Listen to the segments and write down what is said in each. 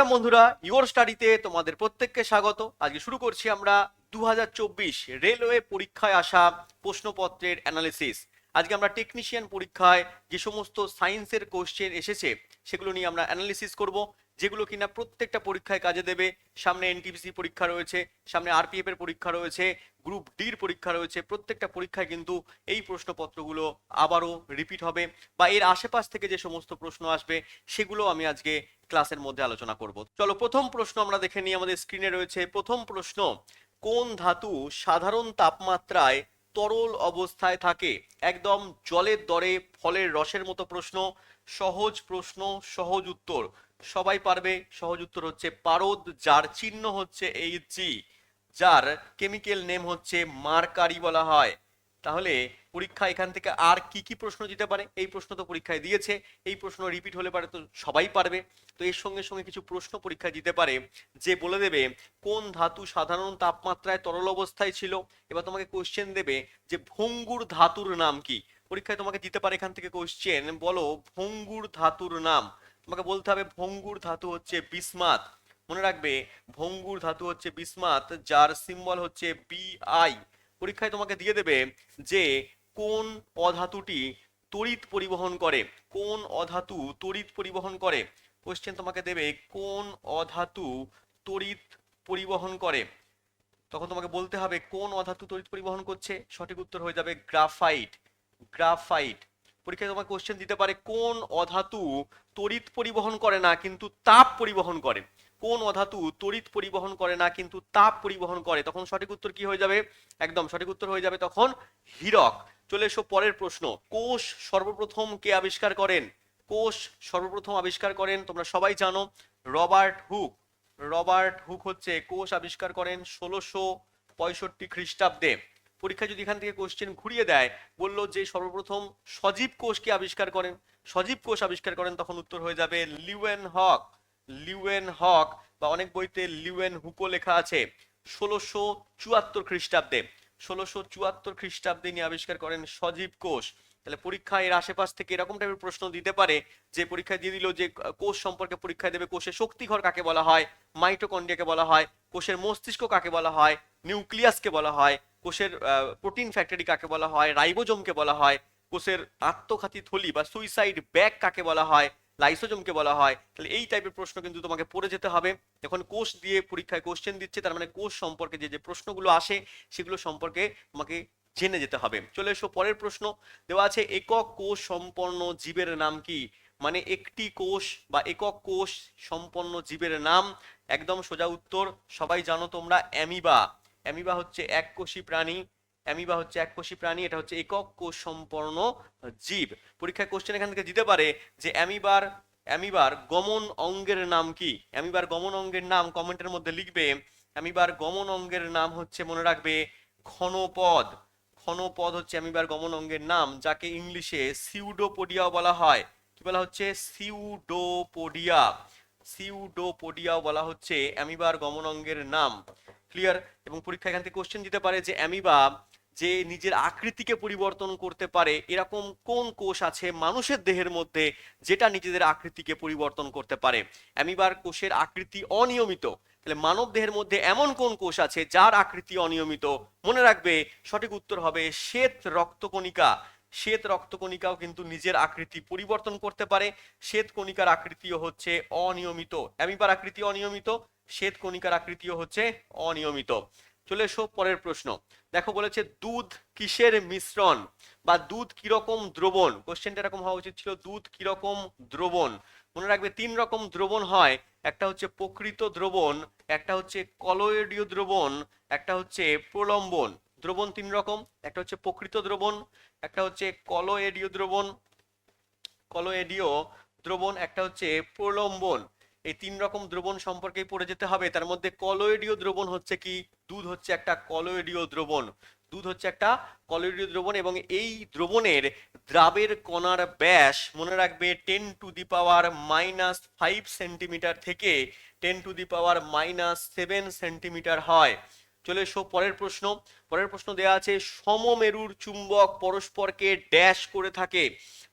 Welcome বন্ধুরা your স্টাডিতে তোমাদের প্রত্যেককে স্বাগত। আজকে শুরু করছি আমরা দু হাজার চব্বিশ রেলওয়ে পরীক্ষায় আসা প্রশ্নপত্রের অ্যানালিসিস আজকে আমরা টেকনিশিয়ান পরীক্ষায় যে সমস্ত সায়েন্সের কোশ্চেন এসেছে, সেগুলো নিয়ে আমরা অ্যানালিসিস করব। যেগুলো কিনা প্রত্যেকটা পরীক্ষায় কাজে দেবে। সামনে এনটিপিসি পরীক্ষা রয়েছে, সামনে আরপিএফ এর পরীক্ষা রয়েছে গ্রুপ ডির পরীক্ষা রয়েছে, প্রত্যেকটা পরীক্ষায় কিন্তু এই প্রশ্নপত্রগুলো আবারও রিপিট হবে বা এর আশেপাশ থেকে যে সমস্ত প্রশ্ন আসবে সেগুলো আমি আজকে ক্লাসের মধ্যে আলোচনা করব। চলো প্রথম প্রশ্ন আমরা দেখে নিই আমাদের স্ক্রিনে রয়েছে। প্রথম প্রশ্ন, কোন ধাতু সাধারণ তাপমাত্রায় তরল অবস্থায় থাকে? একদম জলের দরে ফলের রসের মতো প্রশ্ন, সহজ প্রশ্ন, সহজ উত্তর। সবাই পারবে। সহজ উত্তর হচ্ছে পারদ, যার চিহ্ন হচ্ছে এই জি যার কেমিক্যাল নেম হচ্ছে মার্কারি বলা হয়। তাহলে পরীক্ষা এখান থেকে আর কি কি প্রশ্ন দিতে পারে? এই প্রশ্ন তো পরীক্ষায় দিয়েছে। এই প্রশ্ন রিপিট হলে পারে তো সবাই পারবে। তো এর সঙ্গে সঙ্গে কিছু প্রশ্ন পরীক্ষায় দিতে পারে, যে বলে দেবে, কোন ধাতু সাধারণ তাপমাত্রায় তরল অবস্থায় ছিল? এবার তোমাকে কোশ্চেন দেবে যে ভঙ্গুর ধাতুর নাম কি? পরীক্ষায় তোমাকে দিতে পারে এখান থেকে কোশ্চেন বলো ভঙ্গুর ধাতুর নাম। তোমাকে বলতে হবে ভঙ্গুর ধাতু হচ্ছে বিসমাত। মনে রাখবে, ভঙ্গুর ধাতু হচ্ছে বিসমাত, যার সিম্বল হচ্ছে বি আই পরীক্ষায় তোমাকে দিয়ে দেবে যে কোন অধাতুটি তড়িৎ পরিবহন করে, কোন অধাতু তড়িৎ পরিবহন করে। কোশ্চেন তোমাকে দেবে, কোন অধাতু তড়িৎ পরিবহন করে? তখন তোমাকে বলতে হবে কোন অধাতু তড়িৎ পরিবহন করছে, সঠিক উত্তর হয়ে যাবে গ্রাফাইট। গ্রাফাইট। পরীক্ষায় তোমাকে কোশ্চেন দিতে পারে, কোন অধাতু তড়িৎ পরিবহন করে না, কিন্তু তাপ পরিবহন করে? কোন অধাতু তড়িৎ পরিবহন করে না, কিন্তু তাপ পরিবহন করে? তখন সঠিক উত্তর কি হয়ে যাবে? একদম সঠিক উত্তর হয়ে যাবে তখন হীরক। চলে এসো পরের প্রশ্ন। কোষ সর্বপ্রথম কে আবিষ্কার করেন? কোষ সর্বপ্রথম আবিষ্কার করেন, তোমরা সবাই জানো, রবার্ট হুক। রবার্ট হুক হচ্ছে কোষ আবিষ্কার করেন ষোলোশো পঁয়ষট্টি খ্রিস্টাব্দে। পরীক্ষা যদি এখান থেকে কোশ্চেন ঘুরিয়ে দেয়, বলল যে সর্বপ্রথম সজীব কোষকে আবিষ্কার করেন? সজীব কোষ আবিষ্কার করেন তখন উত্তর হয়ে যাবে লিউয়েন হক। লিউয়েন হক বা অনেক বইতে লিউয়েন হুকো লেখা আছে। ষোলোশো চুয়াত্তর খ্রিস্টাব্দে। ষোলোশো চুয়াত্তর খ্রিস্টাব্দে নিয়ে আবিষ্কার করেন সজীব কোষ। তাহলে পরীক্ষা এর আশেপাশ থেকে এরকম টাইপের প্রশ্ন দিতে পারে যে পরীক্ষায় দিয়ে দিল যে কোষ সম্পর্কে পরীক্ষায় দেবে কোষের শক্তিঘর কাকে বলা হয়? মাইটোকন্ড্রিয়াকে বলা হয়। কোষের মস্তিষ্ক কাকে বলা হয়? নিউক্লিয়াসকে বলা হয়। কোষের প্রোটিন ফ্যাক্টরি কাকে বলা হয় রাইবোজোমকে বলা হয়, কোষের আত্মঘাতী থলি বা সুইসাইড ব্যাগ কাকে বলা হয় লাইসোজোমকে বলা হয়, তাহলে এই টাইপের প্রশ্ন কিন্তু তোমাকে পড়ে যেতে হবে। যখন কোষ দিয়ে পরীক্ষায় কোশ্চেন দিচ্ছে, তার মানে কোষ সম্পর্কে যে যে প্রশ্নগুলো আসে, সেগুলো সম্পর্কে তোমাকে জেনে যেতে হবে। চলে এসো পরের প্রশ্ন, দেওয়া আছে একক কোষ সম্পন্ন জীবের নাম কি? মানে একটি কোষ বা একক কোষ সম্পন্ন জীবের নাম, একদম সোজা উত্তর, সবাই জানো তোমরা, অ্যামিবা। অ্যামিবা হচ্ছে এককোষী প্রাণী। অ্যামিবা হচ্ছে এককোষী প্রাণী, এটা হচ্ছে একক কোষ সম্পন্ন জীব। পরীক্ষায় কোশ্চেন এখান থেকে দিতে পারে যে অ্যামিবার অ্যামিবার গমন অঙ্গের নাম কি? অ্যামিবার গমন অঙ্গের নাম কমেন্টের মধ্যে লিখবে, অ্যামিবার গমন অঙ্গের নাম হচ্ছে মনে রাখবে ঘনপদ। ঘনপদ হচ্ছে অ্যামিবার গমন অঙ্গের নাম, যাকে ইংলিশে সিউডোপোডিয়াও বলা হয়। কি বলা হচ্ছে? সিউডোপোডিয়া সিউডোপোডিয়াও বলা হচ্ছে অ্যামিবার গমন অঙ্গের নাম। ক্লিয়ার এবং পরীক্ষা এখান থেকে কোশ্চেন দিতে পারে যে অ্যামিবা যে নিজের আকৃতিকে পরিবর্তন করতে পারে, এরকম কোন কোষ আছে মানুষের দেহের মধ্যে যেটা নিজেদের আকৃতিকে পরিবর্তন করতে পারে? অ্যামিবার কোষের আকৃতি অনিয়মিত, তাহলে মানব দেহের মধ্যে এমন কোন কোষ আছে যার আকৃতি অনিয়মিত? মনে রাখবে, সঠিক উত্তর হবে শ্বেত রক্তকণিকা। শ্বেত রক্তকণিকাও কিন্তু নিজের আকৃতি পরিবর্তন করতে পারে। শ্বেত কণিকার আকৃতিও হচ্ছে অনিয়মিত। অ্যামিবার আকৃতি অনিয়মিত, শ্বেত কণিকার আকৃতিও হচ্ছে অনিয়মিত। চলে এসো পরের প্রশ্ন। দেখো বলেছে, দুধ কিসের মিশ্রণ বা দুধ কীরকম দ্রবণ? কোশ্চেনটা এরকম হওয়া উচিত ছিল, দুধ কীরকম দ্রবণ? মনে রাখবে, তিন রকম দ্রবণ হয়। একটা হচ্ছে প্রকৃত দ্রবণ, একটা হচ্ছে কলয়েডীয় দ্রবণ, একটা হচ্ছে প্রলম্বন। দ্রবণ তিন রকম, একটা হচ্ছে প্রকৃত দ্রবণ, একটা হচ্ছে কলয়েডীয় দ্রবণ। কলয়েডীয় দ্রবণ, একটা হচ্ছে প্রলম্বন। এই তিন রকম দ্রবণ সম্পর্কেই পড়ে যেতে হবে। তার মধ্যে কলয়েডীয় দ্রবণ হচ্ছে কি? দুধ হচ্ছে একটা কলয়েডীয় দ্রবণ। দুধ হচ্ছে একটা কলয়েডীয় দ্রবণ এবং এই দ্রবণের দ্রাবের কণার ব্যাস মনে রাখবে ten to the power minus five centimetre থেকে ten to the power minus seven centimetre হয়। চলে এসো, পরের প্রশ্ন। পরের প্রশ্ন দেয়া আছে, সমমেরুর চুম্বক পরস্পরকে ড্যাশ করে থাকে।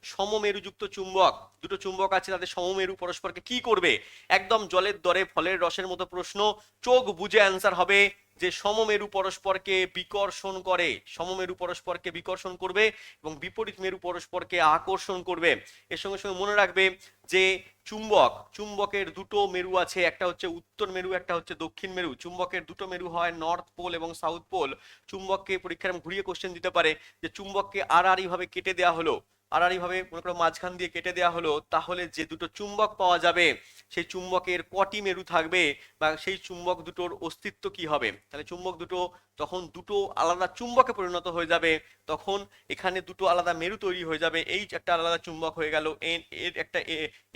সমমেরুযুক্ত চুম্বক, দুটো চুম্বক আছে তাদের সমমেরু পরস্পরকে কি করবে? একদম জলের দরে ফলের রসের মতো প্রশ্ন, চোখ বুঝে অ্যান্সার হবে যে সমমেরু পরস্পরকে বিকর্ষণ করে, সমমেরু পরস্পরকে বিকর্ষণ করবে এবং বিপরীত মেরু পরস্পরকে আকর্ষণ করবে। এর সঙ্গে সঙ্গে মনে রাখবে যে চুম্বক, চুম্বকের দুটো মেরু আছে, একটা হচ্ছে উত্তর মেরু, একটা হচ্ছে দক্ষিণ মেরু। চুম্বকের দুটো মেরু হয় নর্থ পোল এবং সাউথ পোল চুম্বককে পরীক্ষার ঘুরিয়ে কোশ্চেন দিতে পারে যে চুম্বককে আড়াআড়ি ভাবে কেটে দেওয়া হলো। আড়াআড়ি ভাবে মনে করো মাঝখান দিয়ে কেটে দেওয়া হলো, তাহলে যে দুটো চুম্বক পাওয়া যাবে, সেই চুম্বকের কটি মেরু থাকবে বা সেই চুম্বক দুটোর অস্তিত্ব কি হবে? তাহলে চুম্বক দুটো তখন দুটো আলাদা চুম্বকে পরিণত হয়ে যাবে, তখন এখানে দুটো আলাদা মেরু তৈরি হয়ে যাবে, এই একটা আলাদা চুম্বক হয়ে গেল, এন, এর একটা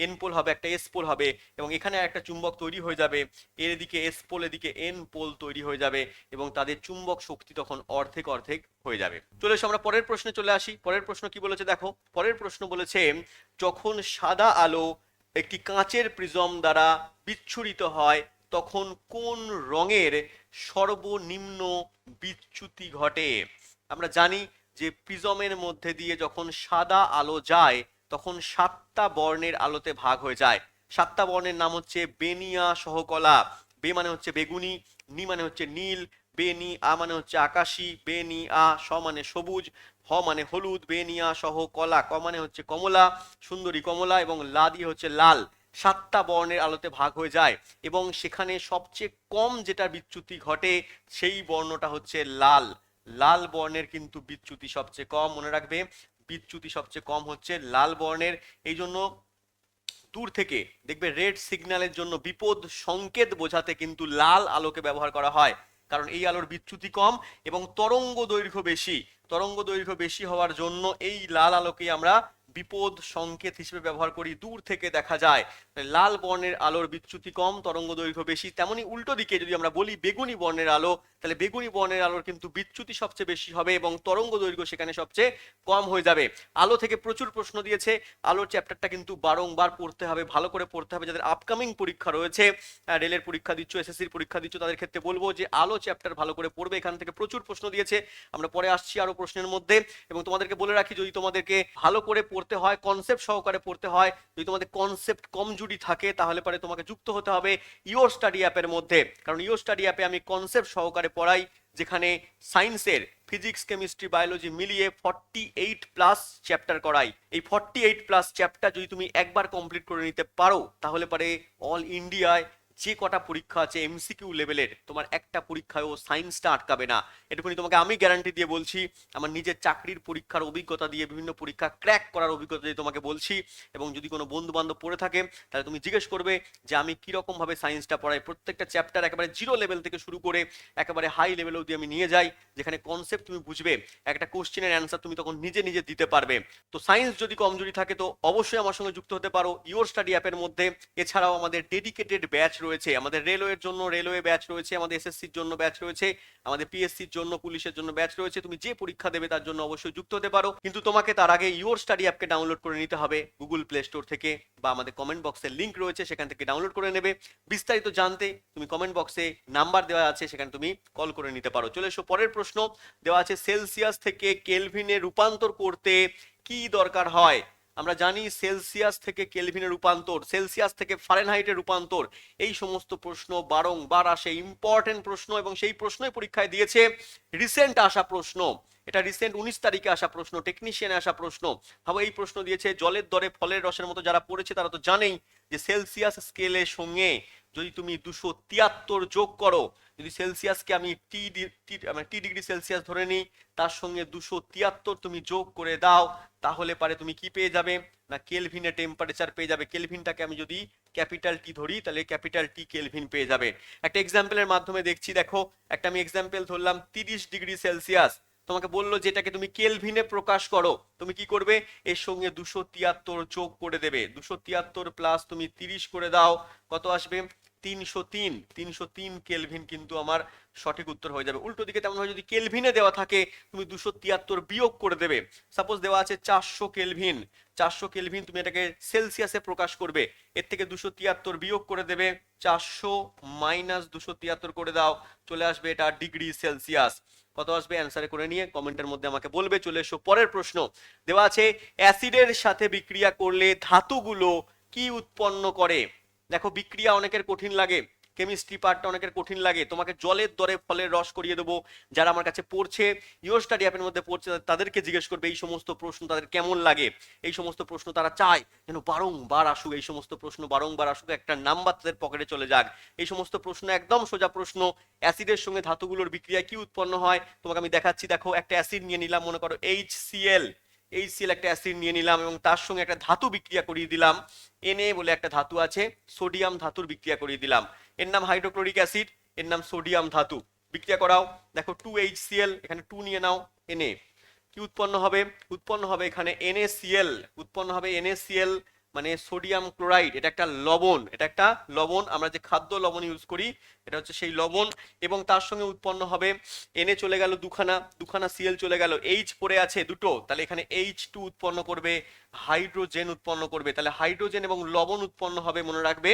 এন পোল হবে, একটা এস পোল হবে, এবং এখানে একটা চুম্বক তৈরি হয়ে যাবে, এর এদিকে এস পোল, এদিকে এন পোল তৈরি হয়ে যাবে, এবং তাদের চুম্বক শক্তি তখন অর্ধেক অর্ধেক হয়ে যাবে। চলে এসো আমরা পরের প্রশ্নে চলে আসি। পরের প্রশ্ন কি বলেছে দেখো? পরের প্রশ্ন বলেছে, যখন সাদা আলো একটি কাঁচের প্রিজম দ্বারা বিচ্ছুরিত হয়, তখন কোন রঙের সর্বনিম্ন বিচ্যুতি ঘটে? আমরা জানি যে প্রিজমের মধ্যে দিয়ে যখন সাদা আলো যায়, তখন সাতটা বর্ণের আলোতে ভাগ হয়ে যায়। সাতটা বর্ণের নাম হচ্ছে বেনিয়া সহকলা। বে মানে হচ্ছে বেগুনি, নি মানে হচ্ছে নীল বেনি আ মানে হচ্ছে আকাশী, বেনি আ স মানে সবুজ হ মানে হলুদ বেনিয়া সহ কলা, ক মানে হচ্ছে কমলা, সুন্দরী কমলা এবং লা দিয়ে হচ্ছে লাল। সাতটা বর্ণের আলোতে ভাগ হয়ে যায় এবং সেখানে সবচেয়ে কম যেটা বিচ্যুতি ঘটে সেই বর্ণটা হচ্ছে লাল। লাল বর্ণের কিন্তু বিচ্যুতি সবচেয়ে কম, মনে রাখবে। বিচ্যুতি সবচেয়ে কম হচ্ছে লাল বর্ণের। এই জন্য দূর থেকে দেখবে রেড সিগন্যালের জন্য বিপদ সংকেত বোঝাতে কিন্তু লাল আলোকে ব্যবহার করা হয়। কারণ এই আলোর বিচ্যুতি কম এবং তরঙ্গ দৈর্ঘ্য বেশি। তরঙ্গ দৈর্ঘ্য বেশি হওয়ার জন্য এই লাল আলোকে আমরা বিপদ সংকেত হিসেবে ব্যবহার করি। দূর থেকে দেখা যায় লাল বর্ণের আলোর বিচ্যুতি কম, তরঙ্গ দৈর্ঘ্য বেশি। তেমনি উল্টো দিকে যদি আমরা বলি বেগুনি বর্ণের আলো, তাহলে বেগুনি বর্ণের আলোর কিন্তু বিচ্যুতি সবচেয়ে বেশি হবে এবং তরঙ্গ দৈর্ঘ্য সেখানে সবচেয়ে কম হয়ে যাবে। আলো থেকে প্রচুর প্রশ্ন দিয়েছে। আলোর চ্যাপ্টারটা কিন্তু বারংবার পড়তে হবে, ভালো করে পড়তে হবে। যাদের আপকামিং পরীক্ষা রয়েছে রেলের পরীক্ষা দিচ্ছ এসএসসির পরীক্ষা দিচ্ছ, তাদের ক্ষেত্রে বলব যে আলো চ্যাপ্টার ভালো করে পড়বে। এখান থেকে প্রচুর প্রশ্ন দিয়েছে। আমরা পরে আসছি আরও প্রশ্নের মধ্যে। এবং তোমাদেরকে বলে রাখি, যদি তোমাদেরকে ভালো করে পড়তে হয় কনসেপ্ট সহকারে পড়তে হয়, যদি তোমাদের কনসেপ্ট কমজুরি থাকে, তাহলে পরে তোমাকে যুক্ত হতে হবে ইওর স্টাডি অ্যাপের মধ্যে। কারণ ইওর স্টাডি অ্যাপে আমি কনসেপ্ট সহকারে পড়াই, যেখানে সায়েন্সের ফিজিক্স কেমিস্ট্রি বায়োলজি মিলিয়ে ফর্টি এইট প্লাস চ্যাপ্টার করাই। এই ফর্টি এইট প্লাস চ্যাপ্টার যদি তুমি একবার কমপ্লিট করে নিতে পারো, তাহলে পরে অল ইন্ডিয়ায় যে কটা পরীক্ষা আছে এমসিকিউ লেভেলের তোমার একটা পরীক্ষায়ও সায়েন্সটা আটকাবে না। এটুকুনি তোমাকে আমি গ্যারান্টি দিয়ে বলছি, আমার নিজের চাকরির পরীক্ষার অভিজ্ঞতা দিয়ে, বিভিন্ন পরীক্ষা ক্র্যাক করার অভিজ্ঞতা দিয়ে তোমাকে বলছি, এবং যদি কোনো বন্ধু বান্ধব পড়ে থাকে, তাহলে তুমি জিজ্ঞেস করবে যে আমি কীরকম ভাবে সায়েন্সটা পড়াই। প্রত্যেকটা চ্যাপ্টার একেবারে জিরো লেভেল থেকে শুরু করে, একেবারে হাই লেভেল অবধি আমি নিয়ে যাই, যেখানে কনসেপ্ট তুমি বুঝবে, একটা কোশ্চেনের অ্যান্সার তুমি তখন নিজে নিজে দিতে পারবে। তো সায়েন্স যদি কমজোরি থাকে, তো অবশ্যই আমার সঙ্গে যুক্ত হতে পারো। ইওর স্টাডি অ্যাপের মধ্যে। এছাড়াও আমাদের ডেডিকেটেড ব্যাচ রয়েছে। আমাদের রেলওয়ের জন্য রেলওয়ে ব্যাচ রয়েছে, আমাদের এসএসসির জন্য ব্যাচ রয়েছে, আমাদের পিএসসির জন্য পুলিশের জন্য ব্যাচ রয়েছে, তুমি যে পরীক্ষা দেবে তার জন্য অবশ্যই যুক্ত হতে পারো। কিন্তু তোমাকে তার আগে ইওর স্টাডি অ্যাপকে ডাউনলোড করে নিতে হবে গুগল প্লে স্টোর থেকে বা আমাদের কমেন্ট বক্সের লিঙ্ক রয়েছে, সেখান থেকে ডাউনলোড করে নেবে। বিস্তারিত জানতে তুমি কমেন্ট বক্সে নাম্বার দেওয়া আছে, সেখানে তুমি কল করে নিতে পারো। চলে এসো, পরের প্রশ্ন দেওয়া আছে সেলসিয়াস থেকে কেলভিনে রূপান্তর করতে কি দরকার হয়? আমরা জানি সেলসিয়াস থেকে কেলভিনে রূপান্তর, সেলসিয়াস থেকে ফারেনহাইটের রূপান্তর। এই সমস্ত প্রশ্ন বারংবার আসে। ইম্পর্টেন্ট প্রশ্ন এবং সেই প্রশ্নই পরীক্ষায় দিয়েছে রিসেন্ট আসা প্রশ্ন। এটা রিসেন্ট উনিশ তারিখে আসা প্রশ্ন, টেকনিশিয়ানে আসা প্রশ্ন। ভাবো, এই প্রশ্ন দিয়েছে জলের দরে ফলের রসের মতো যারা পড়েছে তারা তো জানেই যে সেলসিয়াস স্কেলের সঙ্গে যদি তুমি দুশো তিয়াত্তর যোগ করো, যদি সেলসিয়াসকে আমি টি মানে টি ডিগ্রি সেলসিয়াস ধরে নিই, তার সঙ্গে দুশো তিয়াত্তর তুমি যোগ করে দাও, তাহলে পারে তুমি কি পেয়ে যাবে? না কেলভিনে টেম্পারেচার পেয়ে যাবে। কেলভিনটাকে আমি যদি ক্যাপিটাল টি ধরি, তাহলে ক্যাপিটাল টি কেলভিন পেয়ে যাবে। একটা এক্সাম্পলের মাধ্যমে দেখছি, দেখো, একটা আমি এক্সাম্পল ধরলাম, তিরিশ ডিগ্রি সেলসিয়াস। তোমাকে বলল যেটাকে তুমি কেলভিনে প্রকাশ করো, তুমি কি করবে? এর সঙ্গে দুশো তিয়াত্তর যোগ করে দেবে। দুশো তিয়াত্তর প্লাস তুমি তিরিশ করে দাও, কত আসবে? তিনশো তিন তিনশো তিন কেলভিন কিন্তু আমার সঠিক উত্তর হয়ে যাবে। উল্টো দিকে তেমন যদি কেলভিনে দেওয়া থাকে, তুমি দুশো তিয়াত্তর বিয়োগ করে দেবে। সাপোজ দেওয়া আছে চারশো কেলভিন চারশো কেলভিন তুমি এটাকে সেলসিয়াসে প্রকাশ করবে। এর থেকে দুশো তিয়াত্তর বিয়োগ করে দেবে, চারশো মাইনাস দুশো তিয়াত্তর করে দাও, চলে আসবে এটা ডিগ্রি সেলসিয়াস। কত আসবে? অ্যান্সারে করে নিয়ে কমেন্টের মধ্যে আমাকে বলবে, চলে এসো পরের প্রশ্ন। দেওয়া আছে অ্যাসিডের সাথে বিক্রিয়া করলে ধাতুগুলো কি উৎপন্ন করে? দেখো, বিক্রিয়া অনেকের কঠিন লাগে কেমিস্ট্রি পার্টটা অনেকের কঠিন লাগে। তোমাকে জলের দরে ফলের রস করিয়ে দেবো, যারা আমার কাছে পড়ছে ইও স্টাডি অ্যাপের মধ্যে পড়ছে, তাদেরকে জিজ্ঞেস করবে, এই সমস্ত প্রশ্ন তাদের কেমন লাগে? এই সমস্ত প্রশ্ন তারা চায়, যেন বারংবার আসুক, এই সমস্ত প্রশ্ন বারংবার আসুক, একটা নাম্বার তাদের পকেটে চলে যাক। এই সমস্ত প্রশ্ন একদম সোজা প্রশ্ন অ্যাসিডের সঙ্গে ধাতুগুলোর বিক্রিয়া কি উৎপন্ন হয়? তোমাকে আমি দেখাচ্ছি, দেখো, একটা অ্যাসিড নিয়ে নিলাম, মনে করো এইচ এইচসিএল একটা অ্যাসিড নিয়ে নিলাম এবং তার সঙ্গে একটা ধাতু বিক্রিয়া করিয়ে দিলাম। এনএ বলে একটা ধাতু আছে সোডিয়াম ধাতুর বিক্রিয়া করিয়ে দিলাম। এর নাম হাইড্রোক্লোরিক অ্যাসিড এর নাম সোডিয়াম ধাতু। বিক্রিয়া করাও, দেখো টু এইচসিএল এখানে টু নিয়ে নাও এনএ কি উৎপন্ন হবে? উৎপন্ন হবে এখানে NaCl উৎপন্ন হবে NaCl মানে সোডিয়াম ক্লোরাইড, এটা একটা লবণ, এটা একটা লবণ, আমরা যে খাদ্য লবণ ইউজ করি, এটা হচ্ছে সেই লবণ, এবং তার সঙ্গে উৎপন্ন হবে এনে চলে গেল দুখানা দুখানা সিএল চলে গেল এইচ পড়ে আছে দুটো, তাহলে এখানে এইচ টু উৎপন্ন করবে হাইড্রোজেন উৎপন্ন করবে, তাহলে হাইড্রোজেন এবং লবণ উৎপন্ন হবে, মনে রাখবে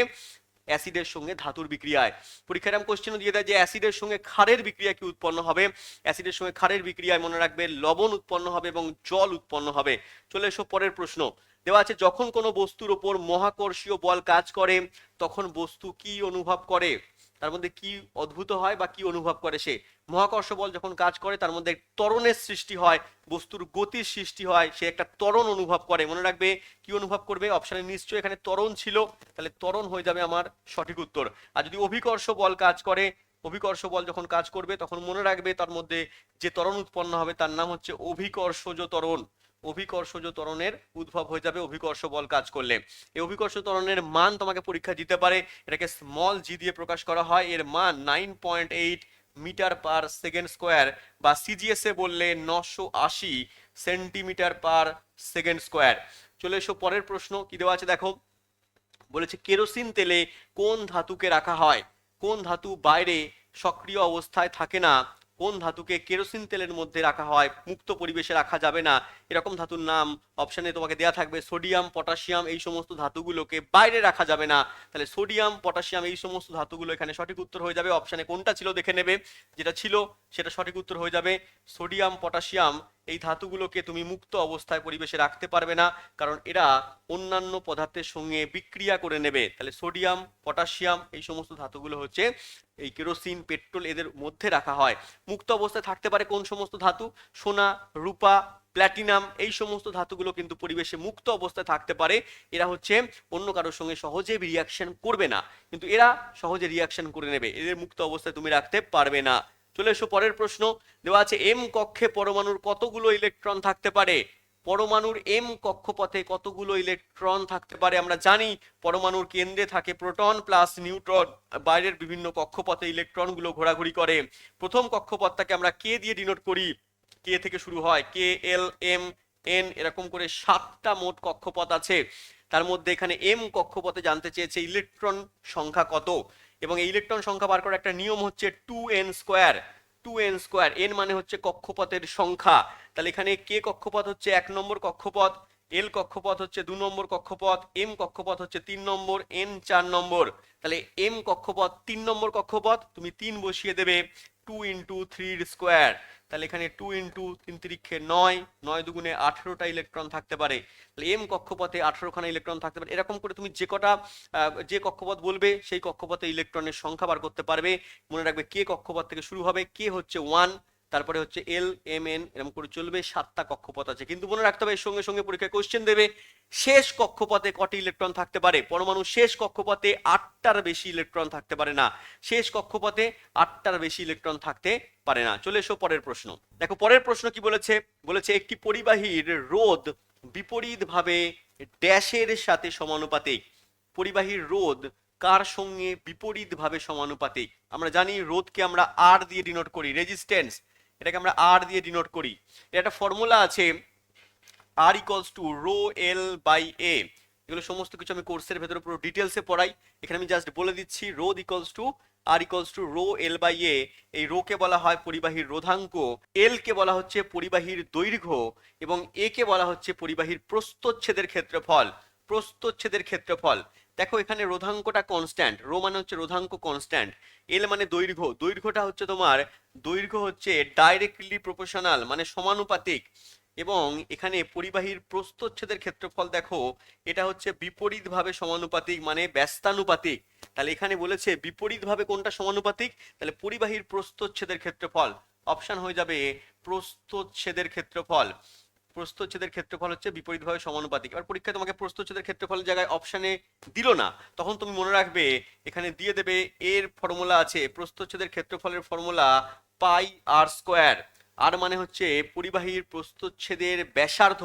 অ্যাসিডের সঙ্গে ধাতুর বিক্রিয়ায়। পরীক্ষার এরকম কোশ্চেনও দিয়ে দেয় যে অ্যাসিডের সঙ্গে ক্ষারের বিক্রিয়া কি উৎপন্ন হবে? অ্যাসিডের সঙ্গে ক্ষারের বিক্রিয়ায় মনে রাখবে লবণ উৎপন্ন হবে এবং জল উৎপন্ন হবে। চলে এসো পরের প্রশ্ন। দেওয়া আছে, যখন কোনো বস্তুর ওপর মহাকর্ষীয় বল কাজ করে, তখন বস্তু কি অনুভব করে? তার মধ্যে কি অদ্ভুত হয় বা কি অনুভব করে সে? মহাকর্ষ বল যখন কাজ করে, তার মধ্যে ত্বরণের সৃষ্টি হয়, বস্তুর গতির সৃষ্টি হয়, সে একটা ত্বরণ অনুভব করে। মনে রাখবে, কি অনুভব করবে? অপশনে নিশ্চয়ই এখানে ত্বরণ ছিল, তাহলে ত্বরণ হয়ে যাবে আমার সঠিক উত্তর। আর যদি অভিকর্ষ বল কাজ করে, অভিকর্ষ বল যখন কাজ করবে, তখন মনে রাখবে তার মধ্যে যে ত্বরণ উৎপন্ন হবে, তার নাম হচ্ছে অভিকর্ষজ ত্বরণ অভিকর্ষজ ত্বরণের উদ্ভব হয়ে যাবে, অভিকর্ষ বল কাজ করলে। এই অভিকর্ষ ত্বরণের মান তোমাকে পরীক্ষা দিতে পারে। এটাকে স্মল জি দিয়ে প্রকাশ করা হয়। এর মান nine point eight metre per second square বা সিজিএস এ বললে নশো আশি সেন্টিমিটার পার সেকেন্ড স্কোয়ার চলে এসো পরের প্রশ্ন, কি দেওয়া আছে দেখো? বলেছে কেরোসিন তেলে কোন ধাতুকে রাখা হয়? কোন ধাতু বাইরে সক্রিয় অবস্থায় থাকে না? কোন ধাতুকে কেরোসিন তেলের মধ্যে রাখা হয়? মুক্ত পরিবেশে রাখা যাবে না। এরকম ধাতুর নাম অপশানে তোমাকে দেয়া থাকবে সোডিয়াম পটাশিয়াম এই সমস্ত ধাতুগুলোকে বাইরে রাখা যাবে না। তাহলে সোডিয়াম পটাশিয়াম এই সমস্ত ধাতুগুলো এখানে সঠিক উত্তর হয়ে যাবে। অপশানে কোনটা ছিল দেখে নেবে। যেটা ছিল সেটা সঠিক উত্তর হয়ে যাবে। সোডিয়াম পটাশিয়াম এই ধাতুগুলোকে তুমি মুক্ত অবস্থায় পরিবেশে রাখতে পারবে না, কারণ এরা অন্যান্য পদার্থের সঙ্গে বিক্রিয়া করে নেবে। তাহলে সোডিয়াম পটাশিয়াম এই সমস্ত ধাতুগুলো হচ্ছে এই কেরোসিন পেট্রোল এদের মধ্যে রাখা হয়। মুক্ত অবস্থায় থাকতে পারে কোন সমস্ত ধাতু? সোনা, রূপা প্ল্যাটিনাম, এই সমস্ত ধাতুগুলো কিন্তু পরিবেশে মুক্ত অবস্থায় থাকতে পারে। এরা হচ্ছে অন্য কারোর সঙ্গে সহজে রিয়াকশন করবে না। কিন্তু এরা সহজে রিয়াকশন করে নেবে। এদের মুক্ত অবস্থায় তুমি রাখতে পারবে না। চলে এসো পরের প্রশ্ন। দেওয়া আছে এম কক্ষে পরমাণুর কতগুলো ইলেকট্রন থাকতে পারে? পরমাণুর এম কক্ষপথে কতগুলো ইলেকট্রন থাকতে পারে আমরা জানি। পরমাণুর কেন্দ্রে থাকে প্রোটন প্লাস নিউট্রন। বাইরের বিভিন্ন কক্ষপথে ইলেকট্রনগুলো ঘোরাঘুরি করে। প্রথম কক্ষপথটাকে আমরা কে দিয়ে ডিনোট করি? কে থেকে শুরু হয়? কে, এল, এম, এন, এরকম করে সাতটা মোট কক্ষপথ আছে। তার মধ্যে এখানে এম কক্ষপথে জানতে চেয়েছে ইলেকট্রন সংখ্যা কত? এবং এই ইলেকট্রন সংখ্যা বার করার একটা নিয়ম হচ্ছে two N square. Two N square, N মানে হচ্ছে কক্ষপথের সংখ্যা। তাহলে এখানে কে কক্ষপথ হচ্ছে? এক নম্বর কক্ষপথ। এল কক্ষপথ হচ্ছে দু নম্বর কক্ষপথ। এম কক্ষপথ হচ্ছে তিন নম্বর। এন চার নম্বর। তাহলে এম কক্ষপথ, তিন নম্বর কক্ষপথ, তুমি তিন বসিয়ে দেবে। টু ইন্টু থ্রির স্কোয়ার তাহলে এখানে টু ইন্টু তিন তিরিক্ষে নয় নয় দুগুণে আঠেরোটা ইলেকট্রন থাকতে পারে। তাহলে এম কক্ষপথে আঠেরোখানা ইলেকট্রন থাকতে পারে। এরকম করে তুমি যে কটা যে কক্ষপথ বলবে, সেই কক্ষপথে ইলেকট্রনের সংখ্যা বার করতে পারবে। মনে রাখবে কে কক্ষপথ থেকে শুরু হবে, কে হচ্ছে ওয়ান তারপরে হচ্ছে এল এম এন এরকম করে চলবে, সাতটা কক্ষপথ আছে। কিন্তু মনে রাখতে হবে, এর সঙ্গে সঙ্গে পরীক্ষায় কোশ্চেন দেবে, শেষ কক্ষপথে কটি ইলেকট্রন থাকতে পারে? পরমাণু শেষ কক্ষপথে আটটার বেশি ইলেকট্রন থাকতে পারে না। শেষ কক্ষপথে আটটার বেশি ইলেকট্রন থাকতে পারে না। চলে এসো পরের প্রশ্ন। দেখো, পরের প্রশ্ন কি বলেছে? বলেছে একটি পরিবাহীর রোধ বিপরীতভাবে ড্যাশের সাথে সমানুপাতিক। পরিবাহীর রোধ কার সঙ্গে বিপরীতভাবে সমানুপাতিক? আমরা জানি রোধকে আমরা আর দিয়ে ডিনোট করি রেজিস্ট্যান্স এটাকে আমরা আর দিয়ে ডিনোট করি। এটা একটা ফর্মুলা আছে R equals to rho L by A এগুলো সমস্ত কিছু আমি কোর্সের ভেতরে পুরো ডিটেলসে পড়াই। এখানে আমি জাস্ট বলে দিচ্ছি রোদ equals to R equals to rho L by A এই রো কে বলা হয় পরিবাহীর রোধাঙ্ক এল কে বলা হচ্ছে পরিবাহীর দৈর্ঘ্য, এবং এ কে বলা হচ্ছে পরিবাহীর প্রস্থচ্ছেদের ক্ষেত্রফল। প্রস্থচ্ছেদের ক্ষেত্রফল। দেখো এখানে রোধাঙ্কটা কনস্ট্যান্ট রো মানে হচ্ছে রোধাঙ্ক কনস্ট্যান্ট এল মানে দৈর্ঘ্য, দৈর্ঘ্যটা হচ্ছে তোমার, দৈর্ঘ্য হচ্ছে ডাইরেক্টলি প্রপোর্শনাল মানে সমানুপাতিক, এবং এখানে পরিবাহীর প্রস্থচ্ছেদের ক্ষেত্রফল দেখো, এটা হচ্ছে বিপরীতভাবে সমানুপাতিক মানে ব্যস্তানুপাতিক, তাহলে এখানে বলেছে বিপরীতভাবে কোনটা সমানুপাতিক, তাহলে পরিবাহীর প্রস্থচ্ছেদের ক্ষেত্রফল অপশান হয়ে যাবে প্রস্থচ্ছেদের ক্ষেত্রফল প্রস্থচ্ছেদের ক্ষেত্রফল হচ্ছে বিপরীতভাবে সমানুপাতিক। এবার পরীক্ষায় তোমাকে প্রস্থচ্ছেদের ক্ষেত্রফলের জায়গায় অপশানে দিল না, তখন তুমি মনে রাখবে এখানে দিয়ে দেবে এর ফর্মুলা আছে প্রস্থচ্ছেদের ক্ষেত্রফলের ফর্মুলা পাই আর স্কোয়ার আর মানে হচ্ছে পরিবাহীর প্রস্থচ্ছেদের ব্যাসার্ধ।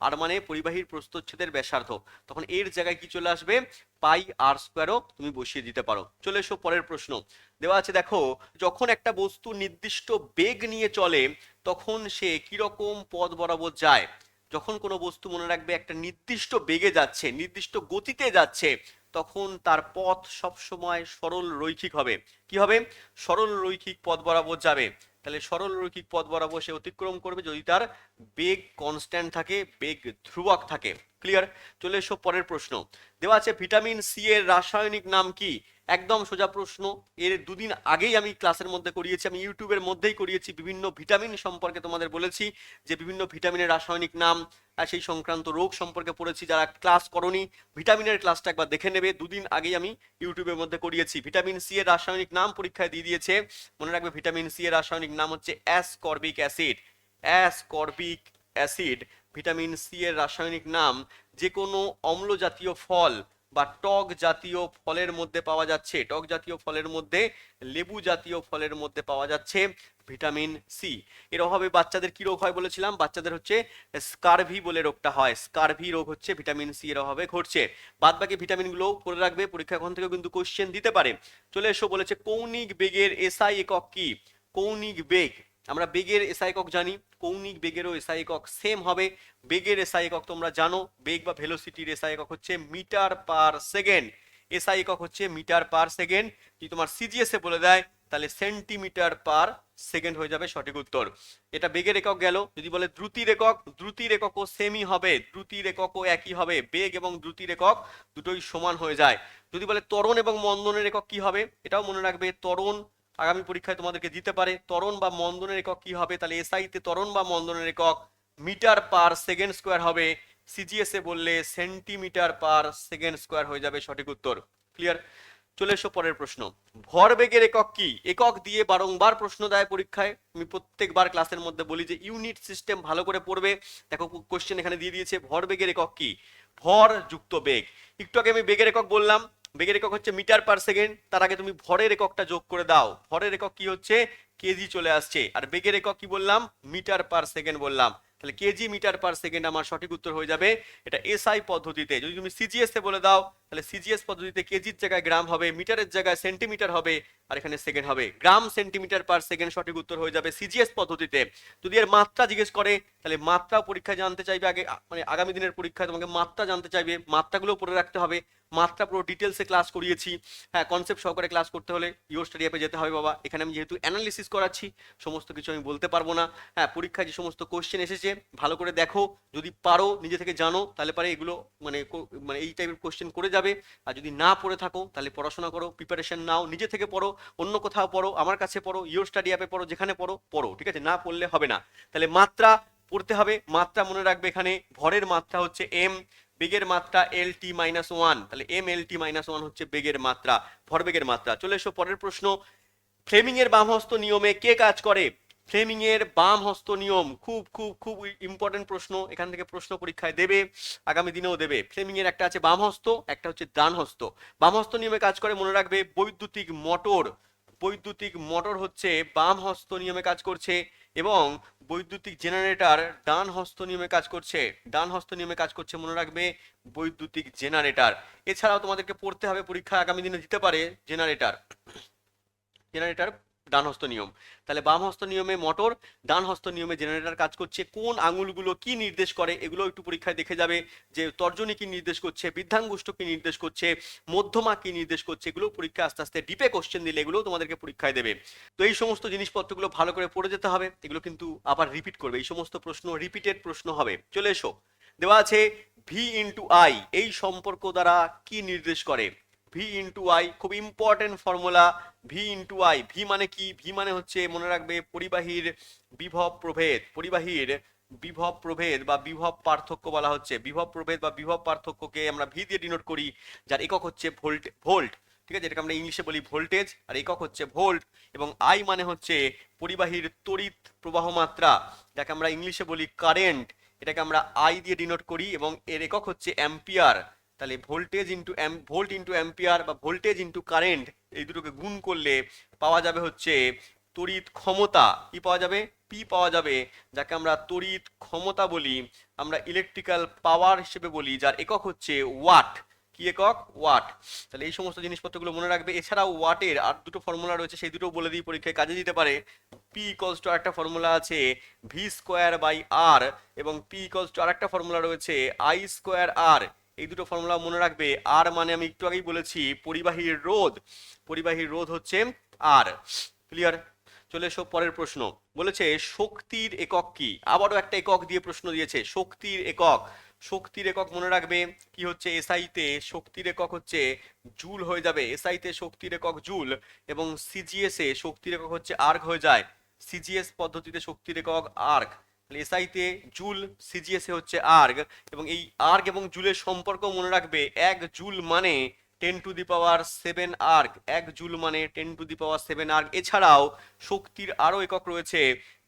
আর মানে পরিবাহীর প্রস্থচ্ছেদের ব্যাসার্ধ। তখন এর জায়গায় কি চলে আসবে? পাই আর স্কোয়ারও তুমি বসিয়ে দিতে পারো। চলে এসো পরের প্রশ্ন। দেওয়া আছে দেখো, যখন একটা বস্তু নির্দিষ্ট বেগ নিয়ে চলে তখন সে কীরকম পথ বরাবর যায়? যখন কোনো বস্তু মনে রাখবে একটা নির্দিষ্ট বেগে যাচ্ছে, নির্দিষ্ট গতিতে যাচ্ছে, তখন তার পথ সবসময় সরল রৈখিক হবে। কি হবে? সরল রৈখিক পথ বরাবর যাবে। তাহলে সরল রৈখিক পথ বরাবর সে অতিক্রম করবে যদি তার বেগ কনস্ট্যান্ট থাকে, বেগ ধ্রুবক থাকে। ক্লিয়ার চলে এসো পরের প্রশ্ন। দেওয়া আছে ভিটামিন সি এর রাসায়নিক নাম কি? একদম সোজা প্রশ্ন। এর দুদিন আগেই আমি ক্লাসের মধ্যে করিয়েছি, আমি ইউটিউবের মধ্যেই করিয়েছি বিভিন্ন ভিটামিন সম্পর্কে তোমাদের বলেছি, যে বিভিন্ন ভিটামিনের রাসায়নিক নাম সেই সংক্রান্ত রোগ সম্পর্কে পড়েছি। যারা ক্লাস করনি, ভিটামিনের ক্লাসটা একবার দেখে নেবে। দুদিন আগেই আমি ইউটিউবের মধ্যে করিয়েছি। ভিটামিন সি এর রাসায়নিক নাম পরীক্ষায় দিয়ে দিয়েছে। মনে রাখবে, ভিটামিন সি এর রাসায়নিক নাম হচ্ছে ascorbic acid. Ascorbic acid, vitamin C এর রাসায়নিক নাম যে কোনো অম্ল জাতীয় ফল বা টক জাতীয় ফলের মধ্যে পাওয়া যাচ্ছে। টক জাতীয় ফলের মধ্যে, লেবু জাতীয় ফলের মধ্যে পাওয়া যাচ্ছে ভিটামিন সি এর অভাবে বাচ্চাদের কি রোগ হয় বলেছিলাম? বাচ্চাদের হচ্ছে স্কারভি বলে রোগটা হয়। স্কারভি রোগ হচ্ছে ভিটামিন সি এর অভাবে ঘটছে। বাদ বাকি ভিটামিনগুলো করে রাখবে, পরীক্ষা এখন থেকে কিন্তু কোশ্চেন দিতে পারে। চলে এসো বলেছে কৌণিক বেগের এসআই একক কি? কৌণিক বেগ। আমরা বেগের এসআই একক জানি, কৌণিক বেগেরও এসআই একক সেম হবে। বেগের এসআই একক তোমরা জানো, বেগ বা ভেলোসিটির এসআই একক হচ্ছে মিটার পার সেকেন্ড। এসআই একক হচ্ছে মিটার পার সেকেন্ড। যদি তোমার সিজিএস বলে দেয়, তাহলে সেন্টিমিটার পার সেকেন্ড হয়ে যাবে সঠিক উত্তর। এটা বেগের একক গেল। যদি বলে দ্রুতির একক, দ্রুতির এককও সেমই হবে। দ্রুতির এককও একই হবে। বেগ এবং দ্রুতির একক দুটোই সমান হয়ে যায়। যদি বলে ত্বরণ এবং মন্দনের একক কি হবে? এটাও মনে রাখবে, ত্বরণ আগামী পরীক্ষায় তোমাদেরকে দিতে পারে। ত্বরণ বা মন্দনের একক কি হবে? তাহলে এসআই তে ত্বরণ বা মন্দনের একক মিটার পার সেকেন্ড স্কোয়ার হবে। সিজিএস এ বললে সেন্টিমিটার পার সেকেন্ড স্কোয়ার হয়ে যাবে সঠিক উত্তর। ক্লিয়ার চলে এসো পরের প্রশ্ন। ভরবেগের একক কি? একক দিয়ে বারংবার প্রশ্ন দেয় পরীক্ষায়। আমি প্রত্যেকবার ক্লাসের মধ্যে বলি যে ইউনিট সিস্টেম ভালো করে পড়বে। দেখো কোশ্চেন এখানে দিয়ে দিয়েছে, ভরবেগের একক কি? ভর যুক্ত বেগ। একটু আগে আমি বেগের একক বললাম। বেগের একক হচ্ছে মিটার পার সেকেন্ড। তার আগে তুমি ভরের এককটা যোগ করে দাও। ভরের একক কি হচ্ছে? কেজি চলে আসছে। আর বেগের একক কি বললাম? মিটার পার সেকেন্ড বললাম। তাহলে কেজি মিটার পার সেকেন্ড আমার সঠিক উত্তর হয়ে যাবে এটা এসআই পদ্ধতিতে। যদি তুমি সিজিএস এ বলে দাও, তাহলে সিজিএস পদ্ধতিতে কেজির জায়গায় গ্রাম হবে, মিটারের জায়গায় সেন্টিমিটার হবে, আর এখানে সেকেন্ড হবে। গ্রাম সেন্টিমিটার পার সেকেন্ড সঠিক উত্তর হয়ে যাবে সিজিএস পদ্ধতিতে। যদি এর মাত্রা জিজ্ঞেস করে, তাহলে মাত্রা পরীক্ষায় জানতে চাইবে আগে মানে আগামী দিনের পরীক্ষায় তোমাকে মাত্রা জানতে চাইবে মাত্রাগুলো পড়ে রাখতে হবে। মাত্রা পুরো ডিটেলসে ক্লাস করিয়েছি। হ্যাঁ কনসেপ্ট সহকারে ক্লাস করতে হলে ইউর স্টাডি অ্যাপে যেতে হবে বাবা। এখানে আমি যেহেতু অ্যানালিসিস করাচ্ছি, সমস্ত কিছু আমি বলতে পারব না। হ্যাঁ পরীক্ষায় যে সমস্ত কোশ্চেন এসেছে, ভালো করে দেখো। যদি পারো, নিজে থেকে জানো, তাহলে পারে এগুলো মানে মানে এই টাইপের কোশ্চেন করে যাবে। আর যদি না পড়ে থাকো, তাহলে পড়াশোনা করো প্রিপারেশন নাও, নিজে থেকে পড়ো, অন্য কোথাও পড়ো, আমার কাছে পড়ো ইউর স্টাডি অ্যাপে পড়ো, যেখানে পড়ো পড়ো, ঠিক আছে? না পড়লে হবে না। তাহলে মাত্রা পড়তে হবে। মাত্রা মনে রাখবে এখানে, ভরের মাত্রা হচ্ছে এম বেগের মাত্রা এল টি মাইনাস ওয়ান তাহলে M L T minus one হচ্ছে বেগের মাত্রা, ভরবেগের মাত্রা। চলে এসো পরের প্রশ্ন। ফ্লেমিং এর বামহস্ত নিয়মে কে কাজ করে? ফ্লেমিং এর বাম হস্ত নিয়ম খুব খুব খুব ইম্পর্টেন্ট প্রশ্ন। এখান থেকে প্রশ্ন পরীক্ষায় দেবে, আগামী দিনেও দেবে। ফ্লেমিং এর একটা আছে বাম হস্ত একটা হচ্ছে ডান হস্ত বাম হস্ত নিয়মে কাজ করে মনে রাখবে বৈদ্যুতিক মোটর বৈদ্যুতিক মোটর হচ্ছে বাম হস্ত নিয়মে কাজ করছে। এবং বৈদ্যুতিক জেনারেটর ডান হস্ত নিয়মে কাজ করছে। ডান হস্ত নিয়মে কাজ করছে মনে রাখবে বৈদ্যুতিক জেনারেটর। এছাড়াও তোমাদেরকে পড়তে হবে পরীক্ষা আগামী দিনে দিতে পারে জেনারেটর। জেনারেটর ডান হস্ত নিয়ম। তাহলে বাম হস্ত নিয়মে মোটর ডান হস্ত নিয়মে জেনারেটর কাজ করছে। কোন আঙুলগুলো কি নির্দেশ করে এগুলো একটু পরীক্ষায় দেখে যাবে যে তর্জনী কি নির্দেশ করছে, বৃদ্ধাঙ্গুষ্ঠ কি নির্দেশ করছে, মধ্যমা কি নির্দেশ করছে, এগুলো পরীক্ষা আস্তে আস্তে ডিপে কোশ্চেন দিলে এগুলো তোমাদেরকে পরীক্ষায় দেবে। তো এই সমস্ত জিনিসপত্রগুলো ভালো করে পড়ে যেতে হবে। এগুলো কিন্তু আবার রিপিট করবে। এই সমস্ত প্রশ্ন রিপিটেড প্রশ্ন হবে। চলে এসো। দেওয়া আছে ভি ইন্টু আই এই সম্পর্ক দ্বারা কি নির্দেশ করে? ভি ইন্টু আই খুব important formula V into I V মানে কি? ভি মানে হচ্ছে, মনে রাখবে, পরিবাহীর বিভব প্রভেদ, পরিবাহীর বিভব প্রভেদ বা বিভব পার্থক্য বলা হচ্ছে। বিভব প্রভেদ বা বিভব পার্থক্যকে আমরা ভি দিয়ে ডিনোট করি, যার একক হচ্ছে ভোল্ট ভোল্ট ঠিক আছে? এটাকে আমরা ইংলিশে বলি ভোল্টেজ আর একক হচ্ছে ভোল্ট এবং আই মানে হচ্ছে পরিবাহীর তড়িৎ প্রবাহ মাত্রা, যাকে আমরা ইংলিশে বলি কারেন্ট এটাকে আমরা আই দিয়ে ডিনোট করি, এবং এর একক হচ্ছে অ্যাম্পিয়ার। তাহলে voltage into volt into ampere বা ভোল্টেজ ইন্টু কারেন্ট এই দুটোকে গুণ করলে পাওয়া যাবে হচ্ছে তড়িৎ ক্ষমতা। কি পাওয়া যাবে? পি পাওয়া যাবে, যাকে আমরা তড়িৎ ক্ষমতা বলি। আমরা ইলেকট্রিক্যাল পাওয়ার হিসেবে বলি, যার একক হচ্ছে ওয়াট কি একক? ওয়াট তাহলে এই সমস্ত জিনিসপত্রগুলো মনে রাখবে। এছাড়াও ওয়াটের আর দুটো ফর্মুলা রয়েছে, সেই দুটো বলে দিই পরীক্ষায়, কাজে দিতে পারে। পি ইকলস টু একটা ফর্মুলা আছে ভি স্কোয়ার বাই আর এবং পি ইকলস টু আরেকটা ফর্মুলা রয়েছে আই স্কোয়ার আর এই দুটো ফর্মুলা মনে রাখবে আর মানে আমি একটু আগেই বলেছি, পরিবাহীর রোধ। পরিবাহী রোধ হচ্ছে আর ক্লিয়ার চলে এসো পরের প্রশ্ন। বলেছে, শক্তির একক কি? আবারও একটা একক দিয়ে প্রশ্ন দিয়েছে, শক্তির একক। শক্তির একক মনে রাখবে, কি হচ্ছে? এসআইতে শক্তির একক হচ্ছে জুল হয়ে যাবে। এসআইতে শক্তির একক জুল এবং সিজিএস এ শক্তির একক হচ্ছে আর্ক হয়ে যায়। সিজিএস পদ্ধতিতে শক্তির একক তাহলে এসআইতে জুল সিজিএস হচ্ছে আর্গ এবং এই আর্গ এবং জুলের সম্পর্ক মনে রাখবে এক জুল মানে ten to the power seven erg এক জুল মানে ten to the power seven erg এছাড়াও শক্তির আরও একক রয়েছে।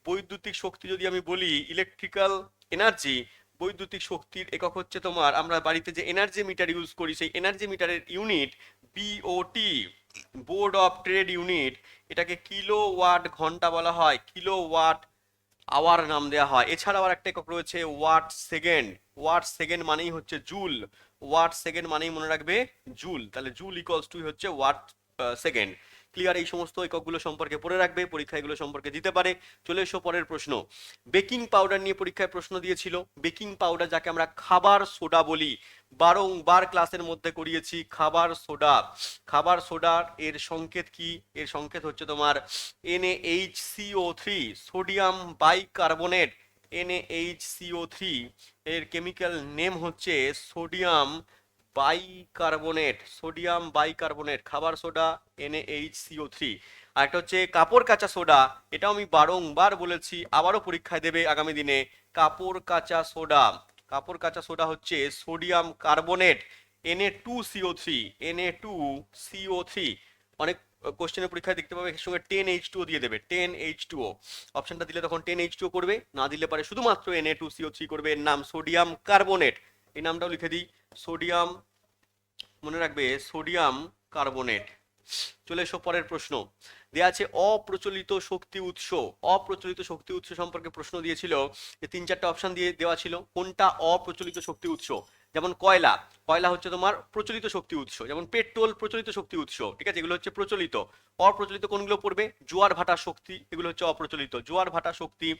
বৈদ্যুতিক শক্তি যদি আমি বলি ইলেকট্রিক্যাল এনার্জি বৈদ্যুতিক শক্তির একক হচ্ছে তোমার, আমরা বাড়িতে যে এনার্জি মিটার ইউজ করি, সেই এনার্জি মিটারের unit BOT board of trade unit এটাকে কিলো ওয়াট ঘণ্টা বলা হয়। কিলো ওয়াট আওয়ার নাম দেওয়া হয়। এছাড়াও আর একটা একক রয়েছে, ওয়াট সেকেন্ড। ওয়াট সেকেন্ড মানেই হচ্ছে জুল। ওয়াট সেকেন্ড মানেই মনে রাখবে জুল। তাহলে জুল ইকুয়ালস টু হচ্ছে ওয়াট সেকেন্ড। ক্লিয়ার এই সমস্ত এককগুলো সম্পর্কে পড়ে রাখবে পরীক্ষা এগুলো সম্পর্কে দিতে পারে। চলে এসো পরের প্রশ্ন। বেকিং পাউডার নিয়ে পরীক্ষায় প্রশ্ন দিয়েছিল। বেকিং পাউডার যাকে আমরা খাবার সোডা বলি, বারংবার ক্লাসের মধ্যে করিয়েছি খাবার সোডা। খাবার সোডার এর সংকেত কি? এর সংকেত হচ্ছে তোমার NaHCO3 three, sodium bicarbonate. NaHCO3 three এর কেমিক্যাল নেম হচ্ছে সোডিয়াম বাইকার্বনেট সোডিয়াম বাইকার্বনেট খাবার সোডা NaHCO3 থ্রি আর একটা হচ্ছে কাপড় কাচা সোডা এটাও আমি বারংবার বলেছি, আবারও পরীক্ষায় দেবে আগামী দিনে। কাপড় কাচা সোডা কাপড় কাচা সোডা হচ্ছে সোডিয়াম কার্বনেট Na2CO3 Na2CO3 অনেক কোশ্চেনের পরীক্ষায় দেখতে পাবে এর সঙ্গে টেন এইচ টুও দিয়ে দেবে টেন এইচ টুও অপশনটা দিলে তখন টেন এইচ টুও করবে, না দিলে পারে শুধুমাত্র N A two CO three করবে। এর নাম সোডিয়াম কার্বনেট এই নামটাও লিখে দিই। সোডিয়াম, মনে রাখবে সোডিয়াম কার্বনেট। চলে এসো পরের প্রশ্ন। দেয়া আছে অপ্রচলিত শক্তি উৎস। অপ্রচলিত শক্তি উৎস সম্পর্কে প্রশ্ন দিয়েছিল। যে তিন চারটা অপশন দিয়ে দেওয়া ছিল। কোনটা অপ্রচলিত শক্তি উৎস? যেমন কয়লা। কয়লা হচ্ছে তোমার প্রচলিত শক্তি উৎস। যেমন পেট্রোল প্রচলিত শক্তি উৎস। ঠিক আছে? এগুলো হচ্ছে প্রচলিত। অপ্রচলিত কোনগুলো পড়বে? জোয়ার ভাটা শক্তি। এগুলো হচ্ছে অপ্রচলিত। জোয়ার ভাটা শক্তি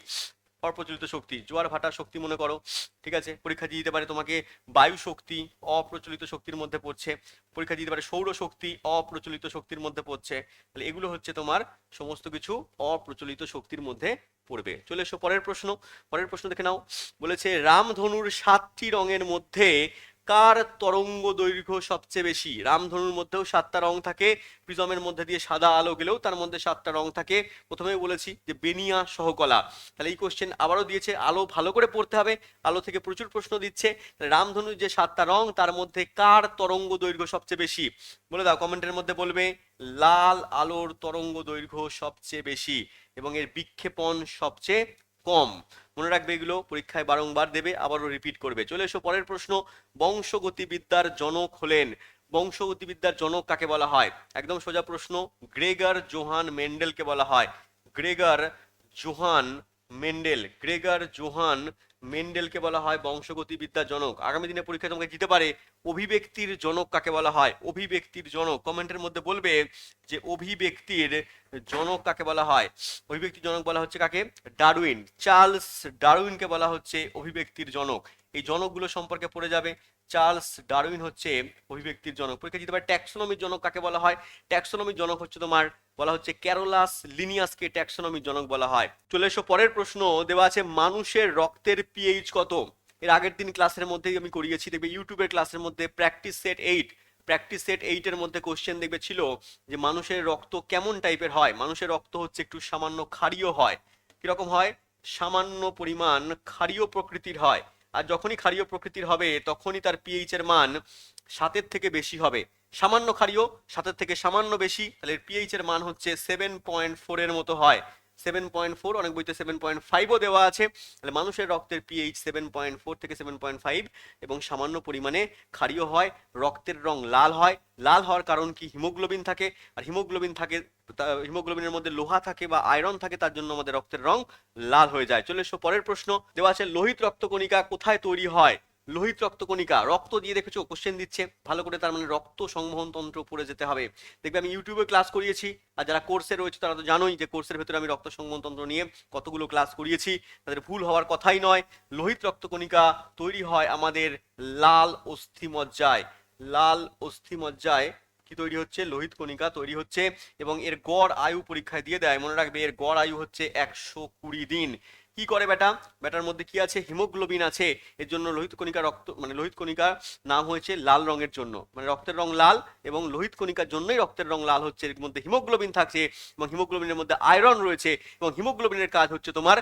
অপ্রচলিত শক্তি, জোয়ার ভাটা শক্তি মনে করো, ঠিক আছে? পরীক্ষা দিয়ে দিতে পারে তোমাকে বায়ু শক্তি, অপ্রচলিত শক্তির মধ্যে পড়ছে। পরীক্ষা দিতে পারে সৌর শক্তি, অপ্রচলিত শক্তির মধ্যে পড়ছে। তাহলে এগুলো হচ্ছে তোমার সমস্ত কিছু অপ্রচলিত শক্তির মধ্যে পড়বে। চলে এসো পরের প্রশ্ন। পরের প্রশ্ন দেখে নাও। বলেছে, রামধনুর সাতটি রঙের মধ্যে কার তরঙ্গ দৈর্ঘ্য সবচেয়ে বেশি? রামধনুর মধ্যেও সাতটা রং থাকে, প্রিজমের মধ্যে দিয়ে সাদা আলো গেলেও তার মধ্যে সাতটা রং থাকে। প্রথমেই বলেছি যে বেনিয়া সহকলা। তাহলে এই কোশ্চেন আবারও দিয়েছে, আলো ভালো করে পড়তে হবে, আলো থেকে প্রচুর প্রশ্ন দিচ্ছে। রামধনুর যে সাতটা রং, তার মধ্যে কার তরঙ্গ দৈর্ঘ্য সবচেয়ে বেশি? বলে দাও, কমেন্টের মধ্যে বলবে, লাল আলোর তরঙ্গ দৈর্ঘ্য সবচেয়ে বেশি এবং এর বিক্ষেপণ সবচেয়ে কম। মনে রাখবে এগুলো পরীক্ষায় বারংবার দেবে, আবারও রিপিট করবে। চলে এসো পরের প্রশ্ন, বংশগতিবিদ্যার জনক হলেন। বংশগতিবিদ্যার জনক কাকে বলা হয়? একদম সোজা প্রশ্ন, গ্রেগার জোহান মেন্ডেলকে বলা হয়। Gregor Johann Mendel, Gregor Johann মেন্ডেলকে বলা হয় বংশগতিবিদ্যার জনক আগামী দিনে পরীক্ষা তোমাকে দিতে পারে অভিব্যক্তির জনক কাকে বলা হয়? অভিব্যক্তির জনক। কমেন্টের মধ্যে বলবে যে অভিব্যক্তির জনক কাকে বলা হয়? অভিব্যক্তির জনক বলা হচ্ছে কাকে? ডারউইন। চার্লস ডারউইনকে বলা হচ্ছে অভিব্যক্তির জনক। এই জনকগুলো সম্পর্কে পড়ে যাবে। চার্লস ডারউইন হচ্ছে অভিব্যক্তির জনক। পরীক্ষা দিতে পারে ট্যাক্সোনমির জনক কাকে বলা হয়? ট্যাক্সোনমির জনক হচ্ছে তোমার বলা হচ্ছে ক্যারোলাস লিনিয়াসকে ট্যাক্সোনমির জনক বলা হয়। চলে এসো, পরের প্রশ্ন দেওয়া আছে, মানুষের রক্তের পিএইচ কত? এর আগের দিন ক্লাসের মধ্যেই আমি করিয়েছি, দেখবে ইউটিউবের ক্লাসের মধ্যে practice set eight practice set এইটের মধ্যে কোশ্চেন দেখবে ছিল যে মানুষের রক্ত কেমন টাইপের হয়? মানুষের রক্ত হচ্ছে একটু সামান্য ক্ষারীয় হয়। কীরকম হয়? সামান্য পরিমাণ ক্ষারীয় প্রকৃতির হয়। আর যখনই ক্ষারীয় প্রকৃতির হবে, তখনই তার পিএইচ এর মান সাতের থেকে বেশি হবে। সামান্য ক্ষারীয়, সাতের থেকে সামান্য বেশি, তাহলে পিএইচ এর মান হচ্ছে সেভেন পয়েন্ট ফোর এর মতো হয়। সেভেন পয়েন্ট ফোর অনেক বইতে সেভেন পয়েন্ট ফাইভও দেওয়া আছে। তাহলে মানুষের রক্তের পিএইচ সেভেন পয়েন্ট ফোর থেকে সেভেন পয়েন্ট ফাইভ এবং সামান্য পরিমাণে ক্ষারীয় হয়, রক্তের রং লাল হয়। লাল হওয়ার কারণ কি? হিমোগ্লোবিন থাকে। আর হিমোগ্লোবিন থাকে হিমোগ্লোবিনের মধ্যে লোহা থাকে বা আয়রন থাকে, তার জন্য আমাদের রক্তের রং লাল হয়ে যায়। চলে এসো পরের প্রশ্ন। দেওয়া আছে, লোহিত রক্তকণিকা কোথায় তৈরি হয়? লোহিত রক্তকণিকা, রক্ত দিয়ে দেখেছ কোশ্চেন দিচ্ছে। ভালো করে তার মানে রক্ত সংবহন তন্ত্র পড়ে যেতে হবে। দেখবে আমি ইউটিউবে ক্লাস করিয়েছি, আর যারা কোর্সে রয়েছে তারা তো জানোই যে কোর্সের ভেতরে আমি রক্ত সংবহন তন্ত্র নিয়ে কতগুলো ক্লাস করিয়েছি। তাদের ভুল হওয়ার কথাই নয়। লোহিত রক্তকণিকা তৈরি হয় আমাদের লাল অস্থিমজ্জায়। লাল অস্থিমজ্জায় কি তৈরি হচ্ছে? লোহিত কণিকা তৈরি হচ্ছে এবং এর গড় আয়ু পরীক্ষায় দিয়ে দেয়। মনে রাখবে, এর গড় আয়ু হচ্ছে একশো কুড়ি দিন। কি করে বেটা বেটার মধ্যে কি আছে? হিমোগ্লোবিন আছে। এর জন্য লোহিত কণিকা রক্ত মানে লোহিত কণিকা নাম হয়েছে লাল রঙের জন্য। মানে রক্তের রং লাল এবং লোহিত কণিকার জন্যই রক্তের রং লাল হচ্ছে। এর মধ্যে হিমোগ্লোবিন থাকছে এবং হিমোগ্লোবিনের মধ্যে আয়রন রয়েছে এবং হিমোগ্লোবিনের কাজ হচ্ছে তোমার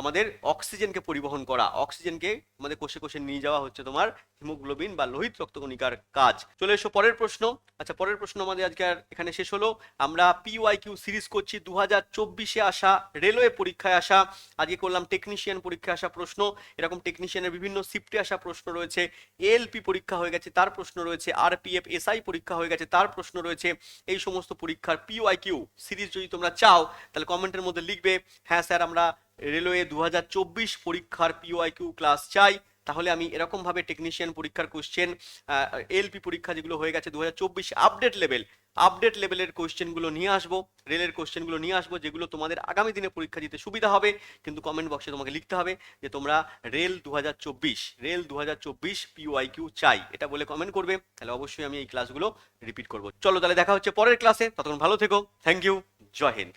আমাদের অক্সিজেনকে পরিবহন করা, অক্সিজেনকে আমাদের কোষে কোষে নিয়ে যাওয়া হচ্ছে তোমার হিমোগ্লোবিন বা লোহিত রক্তকণিকার কাজ। চলে এসো পরের প্রশ্ন। আচ্ছা পরের প্রশ্ন আমাদের আজকে আর এখানে শেষ হলো। আমরা পিওয়াই কিউ সিরিজ করছি দু হাজার চব্বিশে আসা রেলওয়ে পরীক্ষায় আসা, আজকে করলাম টেকনিশিয়ান পরীক্ষায় আসা প্রশ্ন। এরকম টেকনিশিয়ানের বিভিন্ন শিফটে আসা প্রশ্ন রয়েছে। এএলপি পরীক্ষা হয়ে গেছে, তার প্রশ্ন রয়েছে। আরপিএফ এসআই পরীক্ষা হয়ে গেছে, তার প্রশ্ন রয়েছে। এই সমস্ত পরীক্ষার পিওয়াই কিউ সিরিজ যদি তোমরা চাও, তাহলে কমেন্টের মধ্যে লিখবে। হ্যাঁ স্যার, আমরা রেলওয়ে দু হাজার চব্বিশ পরীক্ষার পিওয়াই কিউ ক্লাস চাই। তাহলে আমি এরকমভাবে টেকনিশিয়ান পরীক্ষার কোশ্চেন এলপি পরীক্ষা যেগুলো হয়ে গেছে দু হাজার চব্বিশ আপডেট লেভেল আপডেট লেভেলের কোশ্চেনগুলো নিয়ে আসব, রেলের কোশ্চেনগুলো নিয়ে আসব, যেগুলো তোমাদের আগামী দিনে পরীক্ষা দিতে সুবিধা হবে। কিন্তু কমেন্ট বক্সে তোমাকে লিখতে হবে যে তোমরা রেল দু হাজার চব্বিশ রেল দু পিওয়াই কিউ চাই। এটা বলে কমেন্ট করবে। তাহলে অবশ্যই আমি এই ক্লাসগুলো রিপিট করব। চলো তাহলে দেখা হচ্ছে পরের ক্লাসে ততক্ষণ ভালো থেকো। থ্যাংক ইউ জয় হিন্দ।